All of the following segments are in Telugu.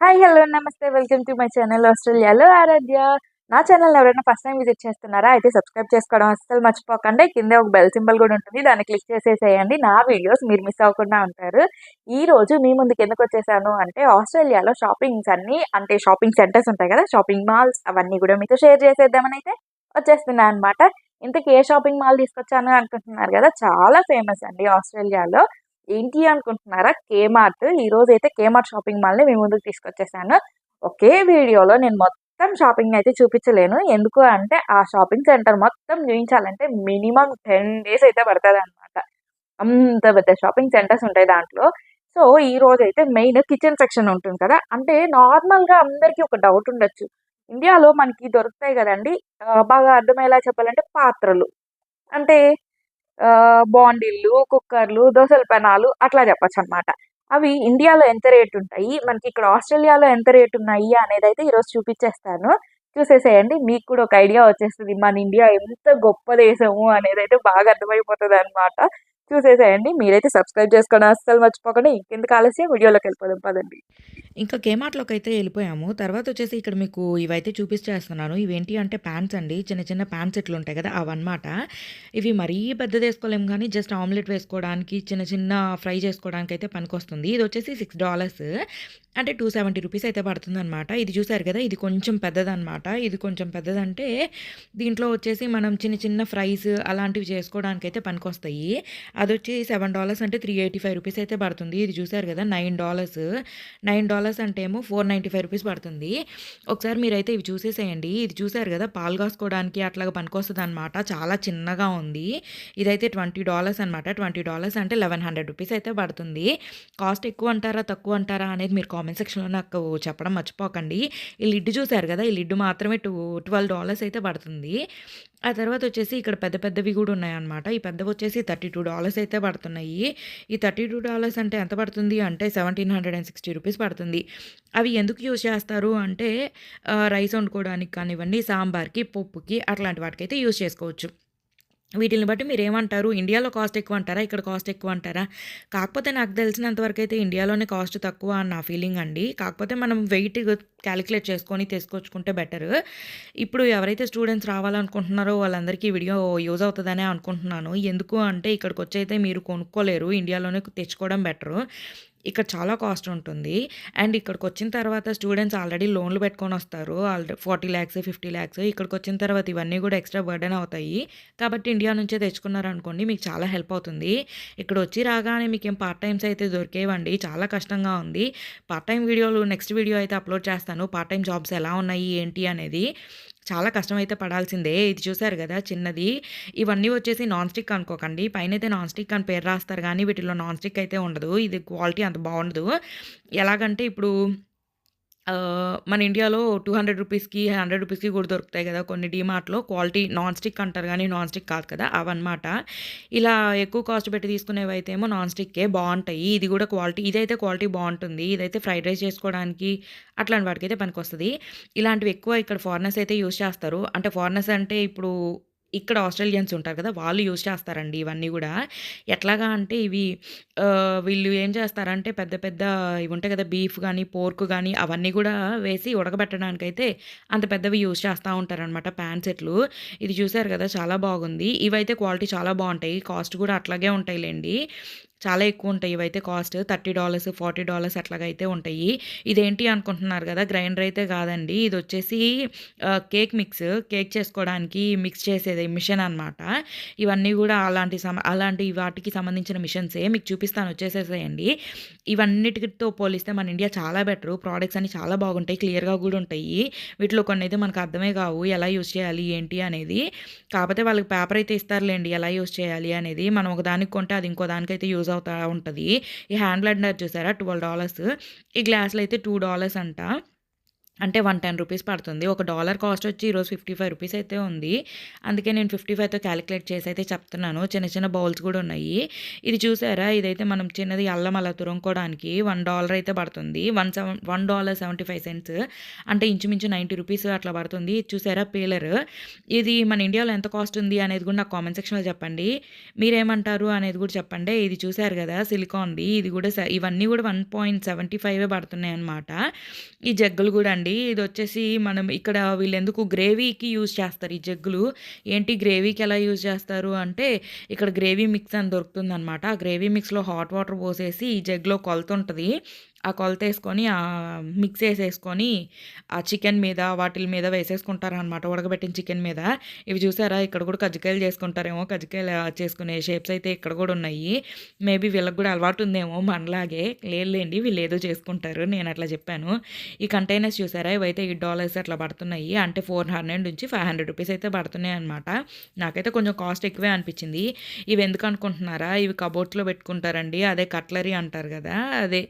Hi hello namaste welcome to my channel ఆస్ట్రేలియాలో ఆరాధ్య నా ఛానల్ ఎవరైనా ఫస్ట్ టైం విజిట్ చేస్తున్నారా? అయితే సబ్స్క్రైబ్ చేసుకోవడం అస్సలు మర్చిపోకండి. కింద ఒక బెల్ సింబల్ కూడా ఉంటుంది. దాన్ని క్లిక్ చేసేసేయండి. నా వీడియోస్ మీరు మిస్ అవ్వకుండా ఉంటారు. ఈ రోజు మీ ముందుకు ఎందుకు వచ్చేసాను అంటే ఆస్ట్రేలియాలో షాపింగ్స్ అన్ని అంటే షాపింగ్ సెంటర్స్ ఉంటాయి కదా షాపింగ్ మాల్స్ అవన్నీ కూడా మీతో షేర్ చేసేద్దామని అయితే వచ్చేస్తున్నాను అనమాట ఇంతకీ ఏ షాపింగ్ మాల్ తీసుకొచ్చాను అనుకుంటున్నారు కదా? చాలా ఫేమస్ అండి ఆస్ట్రేలియాలో. ఏంటి అనుకుంటున్నారా? కేమార్ట్ ఈ అయితే కేమార్ట్ షాపింగ్ మాల్ని మీ ముందుకు తీసుకొచ్చేసాను. ఒకే వీడియోలో నేను మొత్తం షాపింగ్ అయితే చూపించలేను. ఎందుకు అంటే ఆ షాపింగ్ సెంటర్ మొత్తం చూపించాలంటే మినిమం టెన్ డేస్ అయితే పడుతుంది అనమాట అంత పెద్ద షాపింగ్ సెంటర్స్ ఉంటాయి దాంట్లో. సో ఈ రోజు అయితే మెయిన్ కిచెన్ సెక్షన్ ఉంటుంది కదా. అంటే నార్మల్గా అందరికీ ఒక డౌట్ ఉండొచ్చు. ఇండియాలో మనకి దొరుకుతాయి కదండి. బాగా అర్థమయ్యేలా చెప్పాలంటే పాత్రలు. అంటే బాండిళ్ళు కుక్కర్లు దోశల పెనాలు అట్లా చెప్పొచ్చు అనమాట అవి ఇండియాలో ఎంత రేట్ ఉంటాయి? మనకి ఇక్కడ ఆస్ట్రేలియాలో ఎంత రేట్ ఉన్నాయి అనేది అయితే ఈరోజు చూపించేస్తాను. చూసేసేయండి మీకు కూడా ఒక ఐడియా వచ్చేస్తుంది. మన ఇండియా ఎంత గొప్ప దేశము అనేది అయితే బాగా అర్థమైపోతుంది అనమాట చూసేసేయండి మీరైతే సబ్స్క్రైబ్ చేసుకోవడం అస్సలు మర్చిపోకండి. ఇంకెందుకు ఆలస్యం? వీడియోలోకి వెళ్ళిపోదాం పదండి. ఇంకా కేమార్ట్లోకి అయితే వెళ్ళిపోయాము. తర్వాత వచ్చేసి ఇక్కడ మీకు ఇవైతే చూపించేస్తున్నాను ఇవేంటి అంటే ప్యాంట్స్ అండి. చిన్న చిన్న ప్యాంట్స్ ఇట్లు ఉంటాయి కదా అవన్నమాట. ఇవి మరీ పెద్దది వేసుకోలేము కానీ జస్ట్ ఆమ్లెట్ వేసుకోవడానికి చిన్న చిన్న ఫ్రై చేసుకోవడానికి అయితే పనికొస్తుంది. ఇది వచ్చేసి సిక్స్ డాలర్స్. అంటే టూ సెవెంటీ రూపీస్ అయితే పడుతుందన్నమాట. ఇది చూసారు కదా ఇది కొంచెం పెద్దదన్నమాట. ఇది కొంచెం పెద్దదంటే దీంట్లో వచ్చేసి మనం చిన్న చిన్న ఫ్రైస్ అలాంటివి చేసుకోవడానికి అయితే పనికొస్తాయి. అది వచ్చి సెవెన్ డాలర్స్ అంటే త్రీ ఎయిటీ ఫైవ్ రూపీస్ అయితే పడుతుంది. ఇది చూసారు కదా nine dollars. Nine dollars dollars అంటే ఏమో ఫోర్ నైంటీ ఫైవ్ రూపీస్ పడుతుంది. ఒకసారి మీరైతే ఇవి చూసేసేయండి. ఇది చూసారు కదా పాలు కాసుకోవడానికి అట్లాగా పనికొస్తుంది అనమాట చాలా చిన్నగా ఉంది. ఇదైతే ట్వంటీ డాలర్స్ అనమాట ట్వంటీ డాలర్స్ అంటే లెవెన్ హండ్రెడ్ రూపీస్ అయితే పడుతుంది. కాస్ట్ ఎక్కువ అంటారా తక్కువ అంటారా అనేది మీరు కామెంట్ సెక్షన్లో నాకు చెప్పడం మర్చిపోకండి. ఈ లిడ్ చూసారు కదా ఈ లిడ్ మాత్రమే టూ ట్వెల్వ్ డాలర్స్ అయితే పడుతుంది. ఆ తర్వాత వచ్చేసి ఇక్కడ పెద్ద పెద్దవి కూడా ఉన్నాయన్నమాట. ఈ పెద్దవి వచ్చేసి థర్టీ టూ డాలర్స్ అయితే పడుతున్నాయి. ఈ థర్టీ టూ డాలర్స్ అంటే ఎంత పడుతుంది అంటే seventeen hundred and sixty rupees పడుతుంది. అవి ఎందుకు యూజ్ చేస్తారు అంటే రైస్ వండుకోవడానికి కానివ్వండి సాంబార్కి పప్పుకి అట్లాంటి వాటికైతే యూజ్ చేసుకోవచ్చు. వీటిని బట్టి మీరు ఏమంటారు ఇండియాలో కాస్ట్ ఎక్కువ అంటారా? ఇక్కడ కాస్ట్ ఎక్కువ అంటారా? కాకపోతే నాకు తెలిసినంతవరకు అయితే ఇండియాలోనే కాస్ట్ తక్కువ అని నా ఫీలింగ్ అండి. కాకపోతే మనం వెయిట్ క్యాలిక్యులేట్ చేసుకొని తీసుకొచ్చుకుంటే బెటర్ ఇప్పుడు ఎవరైతే స్టూడెంట్స్ రావాలనుకుంటున్నారో వాళ్ళందరికీ ఈ వీడియో యూజ్ అవుతుందనే అనుకుంటున్నాను. ఎందుకు అంటే ఇక్కడికి వచ్చి అయితే మీరు కొనుక్కోలేరు. ఇండియాలోనే తెచ్చుకోవడం బెటరు ఇక్కడ చాలా కాస్ట్ ఉంటుంది. అండ్ ఇక్కడికి వచ్చిన తర్వాత స్టూడెంట్స్ ఆల్రెడీ లోన్లు పెట్టుకొని వస్తారు. Already forty lakhs fifty lakhs ఇక్కడికి వచ్చిన తర్వాత ఇవన్నీ కూడా ఎక్స్ట్రా బర్డెన్ అవుతాయి. కాబట్టి ఇండియా నుంచే తెచ్చుకున్నారనుకోండి మీకు చాలా హెల్ప్ అవుతుంది. ఇక్కడ వచ్చి రాగానే మీకు ఏం పార్ట్ టైమ్స్ అయితే దొరికేవండి. చాలా కష్టంగా ఉంది. పార్ట్ టైం వీడియోలు నెక్స్ట్ వీడియో అయితే అప్లోడ్ చేస్తాను. పార్ట్ టైం జాబ్స్ ఎలా ఉన్నాయి? ఏంటి? అనేది చాలా కష్టమైతే పడాల్సిందే. ఇది చూశారు కదా చిన్నది. ఇవన్నీ వచ్చేసి నాన్ స్టిక్ అనుకోకండి. పైన అయితే నాన్ స్టిక్ అని పేరు రాస్తారు కానీ వీటిలో నాన్ స్టిక్ అయితే ఉండదు. ఇది క్వాలిటీ అంత బాగుండదు. ఎలాగంటే ఇప్పుడు మన ఇండియాలో టూ హండ్రెడ్ రూపీస్కి హండ్రెడ్ రూపీస్కి కూడా దొరుకుతాయి కదా కొన్ని డీమార్ట్లో. క్వాలిటీ నాన్ స్టిక్ అంటారు కానీ నాన్ స్టిక్ కాదు కదా అవన్నమాట. ఇలా ఎక్కువ కాస్ట్ పెట్టి తీసుకునేవి అయితే ఏమో నాన్ స్టిక్కే బాగుంటాయి. ఇది కూడా క్వాలిటీ ఇదైతే క్వాలిటీ బాగుంటుంది. ఇదైతే ఫ్రైడ్ రైస్ చేసుకోవడానికి అట్లాంటి వాటికి అయితే పనికొస్తుంది. ఇలాంటివి ఎక్కువ ఇక్కడ ఫారినర్స్ అయితే యూస్ చేస్తారు. అంటే ఫారినర్స్ అంటే ఇప్పుడు ఇక్కడ ఆస్ట్రేలియన్స్ ఉంటారు కదా వాళ్ళు యూజ్ చేస్తారండి ఇవన్నీ కూడా. ఎట్లాగా అంటే ఇవి వీళ్ళు ఏం చేస్తారంటే పెద్ద పెద్ద ఇవి ఉంటాయి కదా బీఫ్ కానీ పోర్క్ కానీ అవన్నీ కూడా వేసి ఉడకబెట్టడానికైతే అంత పెద్దవి యూజ్ చేస్తూ ఉంటారనమాట ప్యాన్ సెట్లు. ఇది చూసారు కదా చాలా బాగుంది. ఇవైతే క్వాలిటీ చాలా బాగుంటాయి. కాస్ట్ కూడా అట్లాగే ఉంటాయిలేండి. చాలా ఎక్కువ ఉంటాయి. ఇవైతే cost thirty dollars forty dollars అట్లాగైతే ఉంటాయి. ఇదేంటి అనుకుంటున్నారు కదా గ్రైండర్ అయితే కాదండి. ఇది వచ్చేసి కేక్ మిక్స్. కేక్ చేసుకోవడానికి మిక్స్ చేసేది మిషన్ అనమాట ఇవన్నీ కూడా అలాంటి సమ అలాంటి వాటికి సంబంధించిన మిషన్సే. మీకు చూపిస్తాను వచ్చేసేసేయండి. ఇవన్నిటితో పోలిస్తే మన ఇండియా చాలా బెటర్. ప్రోడక్ట్స్ అన్ని చాలా బాగుంటాయి క్లియర్గా కూడా ఉంటాయి. వీటిలో కొన్ని అయితే మనకు అర్థమే కావు ఎలా యూస్ చేయాలి ఏంటి అనేది. కాకపోతే వాళ్ళకి పేపర్ అయితే ఇస్తారులేండి ఎలా యూస్ చేయాలి అనేది. మనం ఒక దానికి కొంటే అది ఇంకో దానికైతే యూజ్ అవుతా ఉంటుంది. ఈ హ్యాండ్ బ్లెండర్ చూసారా? Twelve dollars. ఈ గ్లాసులు అయితే టూ డాలర్స్ అంట. అంటే వన్ టెన్ రూపీస్ పడుతుంది. ఒక డాలర్ కాస్ట్ వచ్చి ఈరోజు ఫిఫ్టీ ఫైవ్ రూపీస్ అయితే ఉంది. అందుకే నేను ఫిఫ్టీ ఫైవ్తో క్యాలిక్యులేట్ చేసి అయితే చెప్తున్నాను. చిన్న చిన్న బౌల్స్ కూడా ఉన్నాయి. ఇది చూసారా? ఇదైతే మనం చిన్నది అల్లం అలా తురుముకోవడానికి వన్ డాలర్ అయితే పడుతుంది. One seven one dollar seventy five cents. అంటే ఇంచుమించు నైంటీ రూపీస్ అట్లా పడుతుంది. ఇది చూసారా? పీలర్. ఇది మన ఇండియాలో ఎంత కాస్ట్ ఉంది అనేది కూడా నాకు కామెంట్ సెక్షన్లో చెప్పండి. మీరేమంటారు అనేది కూడా చెప్పండి. ఇది చూసారు కదా? సిలికాన్ది. ఇది కూడా ఇవన్నీ కూడా వన్ పాయింట్ సెవెంటీ ఫైవ్ పడుతున్నాయి అనమాట ఈ జగ్గులు కూడా అండి. ఇది వచ్చేసి మనం ఇక్కడ వీళ్ళు ఎందుకు గ్రేవీకి యూజ్ చేస్తారు ఈ జగ్గులు? ఏంటి గ్రేవీకి ఎలా యూజ్ చేస్తారు అంటే ఇక్కడ గ్రేవీ మిక్స్ అని దొరుకుతుంది అనమాట ఆ గ్రేవీ మిక్స్లో హాట్ వాటర్ పోసేసి ఈ జగ్లో కొలత ఉంటుంది ఆ కొలత వేసుకొని ఆ మిక్స్ వేసేసుకొని ఆ చికెన్ మీద వాటిల మీద వేసేసుకుంటారు అనమాట ఉడకబెట్టిన చికెన్ మీద. ఇవి చూసారా? ఇక్కడ కూడా కజ్జికాయలు చేసుకుంటారేమో. కజ్జికాయలు చేసుకునే షేప్స్ అయితే ఇక్కడ కూడా ఉన్నాయి. మేబీ వీళ్ళకి కూడా అలవాటు ఉందేమో మనలాగే. లేదులేండి వీళ్ళు ఏదో చేసుకుంటారు. నేను అట్లా చెప్పాను. ఈ కంటైనర్స్ చూసారా? ఇవైతే ఎయిట్ డాలర్స్ అట్లా పడుతున్నాయి. అంటే ఫోర్ హండ్రెడ్ నుంచి ఫైవ్ హండ్రెడ్ రూపీస్ అయితే పడుతున్నాయి అనమాట నాకైతే కొంచెం కాస్ట్ ఎక్కువే అనిపించింది. ఇవి ఎందుకు అనుకుంటున్నారా? ఇవి కబోర్డ్లో పెట్టుకుంటారండి. అదే కట్లరీ అంటారు కదా? అదే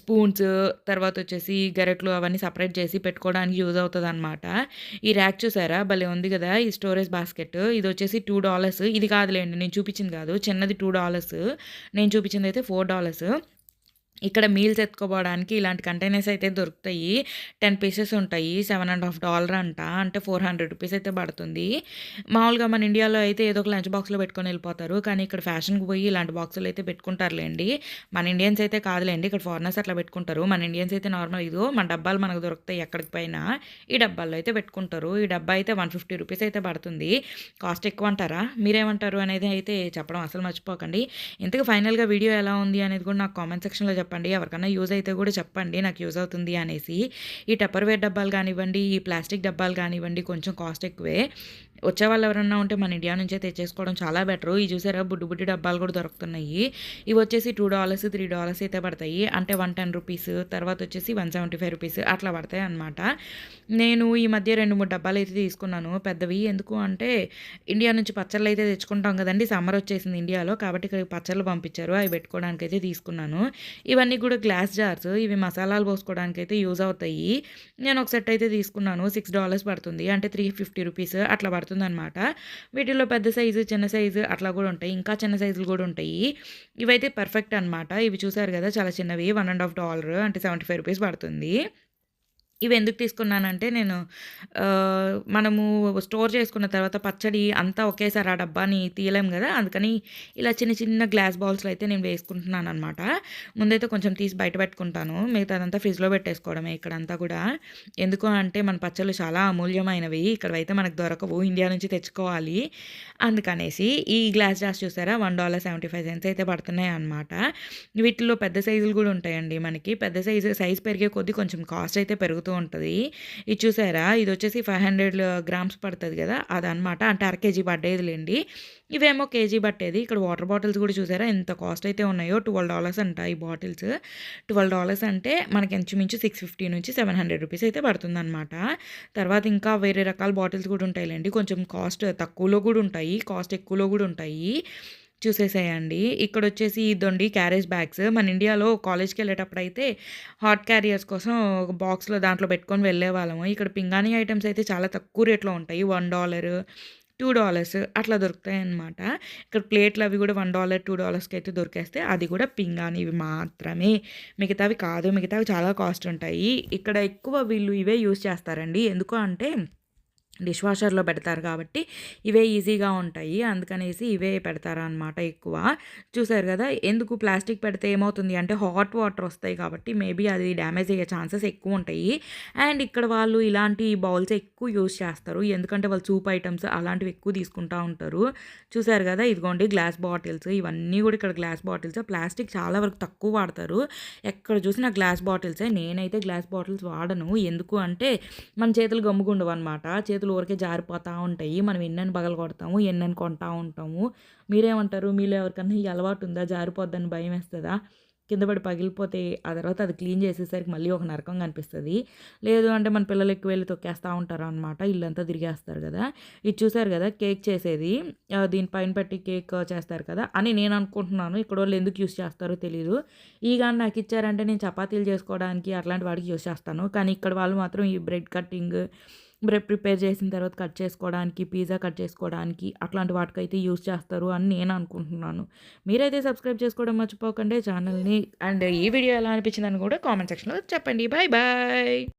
స్పూన్స్ తర్వాత వచ్చేసి గరెట్లు అవన్నీ సపరేట్ చేసి పెట్టుకోవడానికి యూజ్ అవుతుంది అనమాట ఈ ర్యాక్ చూసారా? భలే ఉంది కదా ఈ స్టోరేజ్ బాస్కెట్. ఇది వచ్చేసి టూ డాలర్స్. ఇది కాదులేండి నేను చూపించింది కాదు. చిన్నది టూ డాలర్స్. నేను చూపించింది అయితే ఫోర్ డాలర్స్. ఇక్కడ మీల్స్ ఎత్తుకోవడానికి ఇలాంటి కంటైనర్స్ అయితే దొరుకుతాయి. టెన్ పీసెస్ ఉంటాయి. సెవెన్ అండ్ హాఫ్ డాలర్ అంట. అంటే ఫోర్ హండ్రెడ్ రూపీస్ అయితే పడుతుంది. మామూలుగా మన ఇండియాలో అయితే ఏదో ఒక లంచ్ బాక్స్లో పెట్టుకొని వెళ్ళిపోతారు. కానీ ఇక్కడ ఫ్యాషన్కి పోయి ఇలాంటి బాక్సులు అయితే పెట్టుకుంటారులేండి. మన ఇండియన్స్ అయితే కాదులేండి. ఇక్కడ ఫారినర్స్ అట్లా పెట్టుకుంటారు. మన ఇండియన్స్ అయితే నార్మల్ ఇదో మన డబ్బాలు మనకు దొరుకుతాయి ఎక్కడికి పైన ఈ డబ్బాల్లో అయితే పెట్టుకుంటారు. ఈ డబ్బా అయితే వన్ ఫిఫ్టీ రూపీస్ అయితే పడుతుంది. కాస్ట్ ఎక్కువ అంటారా మీరేమంటారు అనేది అయితే చెప్పడం అసలు మర్చిపోకండి. ఇంతకు ఫైనల్గా వీడియో ఎలా ఉంది అనేది కూడా నాకు కామెంట్ సెక్షన్లో చెప్పండి. చెప్పండి ఎవరికైనా యూజ్ అయితే కూడా చెప్పండి నాకు యూజ్ అవుతుంది అనేసి ఈ టప్పర్వేర్ డబ్బాలు కానివ్వండి ఈ ప్లాస్టిక్ డబ్బాలు కానివ్వండి కొంచెం కాస్ట్ ఎక్కువే. వచ్చే వాళ్ళు ఎవరన్నా ఉంటే మన ఇండియా నుంచే తెచ్చేసుకోవడం చాలా బెటర్. ఈ చూసారా? బుడ్డు బుడ్డి డబ్బాలు కూడా దొరుకుతున్నాయి. ఇవి వచ్చేసి టూ డాలర్స్ త్రీ డాలర్స్ అయితే పడతాయి. అంటే వన్ టెన్ రూపీస్ తర్వాత వచ్చేసి వన్ సెవెంటీ ఫైవ్ రూపీస్ అట్లా పడతాయి అనమాట నేను ఈ మధ్య రెండు మూడు డబ్బాలు అయితే తీసుకున్నాను. పెద్దవి. ఎందుకు అంటే ఇండియా నుంచి పచ్చళ్ళు అయితే తెచ్చుకుంటాం కదండి. సమ్మర్ వచ్చేసింది ఇండియాలో కాబట్టి ఇక్కడ పచ్చళ్ళు పంపించారు. అవి పెట్టుకోవడానికి అయితే తీసుకున్నాను. ఇవన్నీ కూడా గ్లాస్ జార్స్. ఇవి మసాలాలు పోసుకోవడానికి అయితే యూజ్ అవుతాయి. నేను ఒక సెట్ అయితే తీసుకున్నాను. సిక్స్ డాలర్స్ పడుతుంది. అంటే త్రీ ఫిఫ్టీ రూపీస్ అట్లా పడుతుంది. అనమాట వీటిలో పెద్ద సైజు చిన్న సైజు అట్లా కూడా ఉంటాయి. ఇంకా చిన్న సైజులు కూడా ఉంటాయి. ఇవైతే పర్ఫెక్ట్ అనమాట ఇవి చూసారు కదా చాలా చిన్నవి. వన్ అండ్ హాఫ్ డాలర్ అంటే సెవెంటీ ఫైవ్ రూపీస్ పడుతుంది. ఇవి ఎందుకు తీసుకున్నానంటే నేను మనము స్టోర్ చేసుకున్న తర్వాత పచ్చడి అంతా ఒకేసారి ఆ డబ్బాని తీయలేం కదా అందుకని ఇలా చిన్న చిన్న గ్లాస్ బౌల్స్లో అయితే నేను వేసుకుంటున్నాను అనమాట ముందైతే కొంచెం తీసి బయట పెట్టుకుంటాను. మిగతాదంతా ఫ్రిడ్జ్లో పెట్టేసుకోవడమే ఇక్కడంతా కూడా. ఎందుకు అంటే మన పచ్చళ్ళు చాలా అమూల్యమైనవి. ఇక్కడైతే మనకు దొరకవు. ఇండియా నుంచి తెచ్చుకోవాలి. అందుకనేసి ఈ గ్లాస్ జాస్ చూసారా? One dollar seventy five cents అయితే పడుతున్నాయి అనమాట వీటిలో పెద్ద సైజులు కూడా ఉంటాయండి మనకి. పెద్ద సైజు సైజ్ పెరిగే కొద్దీ కొంచెం కాస్ట్ అయితే పడుతూ ఉంటుంది. ఇది చూసారా? ఇది వచ్చేసి ఫైవ్ హండ్రెడ్ గ్రామ్స్ పడుతుంది కదా? అదనమాట అంటే అర కేజీ పడ్డేదిలేండి. ఇవేమో కేజీ పట్టేది. ఇక్కడ వాటర్ బాటిల్స్ కూడా చూసారా? ఎంత కాస్ట్ అయితే ఉన్నాయో ట్వెల్వ్ డాలర్స్ అంట ఈ బాటిల్స్. ట్వెల్వ్ డాలర్స్ అంటే మనకి ఇంచుమించు సిక్స్ ఫిఫ్టీ నుంచి సెవెన్ హండ్రెడ్ రూపీస్ అయితే పడుతుంది అనమాట తర్వాత ఇంకా వేరే రకాల బాటిల్స్ కూడా ఉంటాయిలేండి. కొంచెం కాస్ట్ తక్కువలో కూడా ఉంటాయి. కాస్ట్ ఎక్కువలో కూడా ఉంటాయి. చూసేసేయండి. ఇక్కడ వచ్చేసి ఇదండి క్యారేజ్ బ్యాగ్స్. మన ఇండియాలో కాలేజ్కి వెళ్ళేటప్పుడు అయితే హాట్ క్యారియర్స్ కోసం ఒక బాక్స్లో దాంట్లో పెట్టుకొని వెళ్ళే వాళ్ళము ఇక్కడ పింగాణి ఐటమ్స్ అయితే చాలా తక్కువ రేట్లో ఉంటాయి. వన్ డాలర్ టూ డాలర్స్ అట్లా దొరుకుతాయి అన్నమాట ఇక్కడ ప్లేట్లు అవి కూడా వన్ డాలర్ టూ డాలర్స్కి అయితే దొరికేస్తే అది కూడా పింగాణివి మాత్రమే. మిగతావి కాదు. మిగతావి చాలా కాస్ట్ ఉంటాయి. ఇక్కడ ఎక్కువ వీళ్ళు ఇవే యూస్ చేస్తారండి. ఎందుకు అంటే డిష్ వాషర్లో పెడతారు కాబట్టి ఇవే ఈజీగా ఉంటాయి. అందుకనేసి ఇవే పెడతారు అనమాట ఎక్కువ. చూసారు కదా ఎందుకు ప్లాస్టిక్ పెడితే ఏమవుతుంది అంటే హాట్ వాటర్ వస్తాయి కాబట్టి మేబీ అది డ్యామేజ్ అయ్యే ఛాన్సెస్ ఎక్కువ ఉంటాయి. అండ్ ఇక్కడ వాళ్ళు ఇలాంటి బౌల్స్ ఎక్కువ యూస్ చేస్తారు. ఎందుకంటే వాళ్ళు సూప్ ఐటమ్స్ అలాంటివి ఎక్కువ తీసుకుంటూ ఉంటారు. చూసారు కదా ఇదిగోండి గ్లాస్ బాటిల్స్ ఇవన్నీ కూడా ఇక్కడ గ్లాస్ బాటిల్స్. ప్లాస్టిక్ చాలా వరకు తక్కువ వాడతారు. ఎక్కడ చూసినా గ్లాస్ బాటిల్సే. నేనైతే గ్లాస్ బాటిల్స్ వాడను. ఎందుకు అంటే మన చేతులు గమ్ముకుండవు అనమాట చేతులు ఊరికే జారిపోతూ ఉంటాయి. మనం ఎన్నని పగల కొడతాము ఎన్నని కొంటా ఉంటాము. మీరేమంటారు? మీలో ఎవరికన్నా ఈ అలవాటు ఉందా? జారిపోద్దని భయం వేస్తుందా? కింద పడి పగిలిపోతే ఆ తర్వాత అది క్లీన్ చేసేసరికి మళ్ళీ ఒక నరకం కనిపిస్తుంది. లేదు అంటే మన పిల్లలు ఎక్కువ వెళ్ళి తొక్కేస్తూ ఉంటారు అనమాట ఇల్లంతా తిరిగేస్తారు కదా. ఇది చూసారు కదా? కేక్ చేసేది. దీని దీనిపైన పెట్టి కేక్ చేస్తారు కదా? అని నేను అనుకుంటున్నాను. ఇక్కడ వాళ్ళు ఎందుకు యూస్ చేస్తారో తెలియదు ఈ కానీ నాకు ఇచ్చారంటే నేను చపాతీలు చేసుకోవడానికి అట్లాంటి వాడికి యూస్ చేస్తాను. కానీ ఇక్కడ వాళ్ళు మాత్రం ఈ బ్రెడ్ కట్టింగ్ బ్రెడ్ ప్రిపేర్ చేసిన తర్వాత కట్ చేసుకోవడానికి పిజ్జా కట్ చేసుకోవడానికి అట్లాంటి వాటికైతే యూస్ చేస్తారు అని నేను అనుకుంటున్నాను. మీరైతే సబ్స్క్రైబ్ చేసుకోవడం మర్చిపోకండి. ఛానల్ని అండ్ ఈ వీడియో ఎలా అనిపించిందని కూడా కామెంట్ సెక్షన్లో చెప్పండి. Bye bye.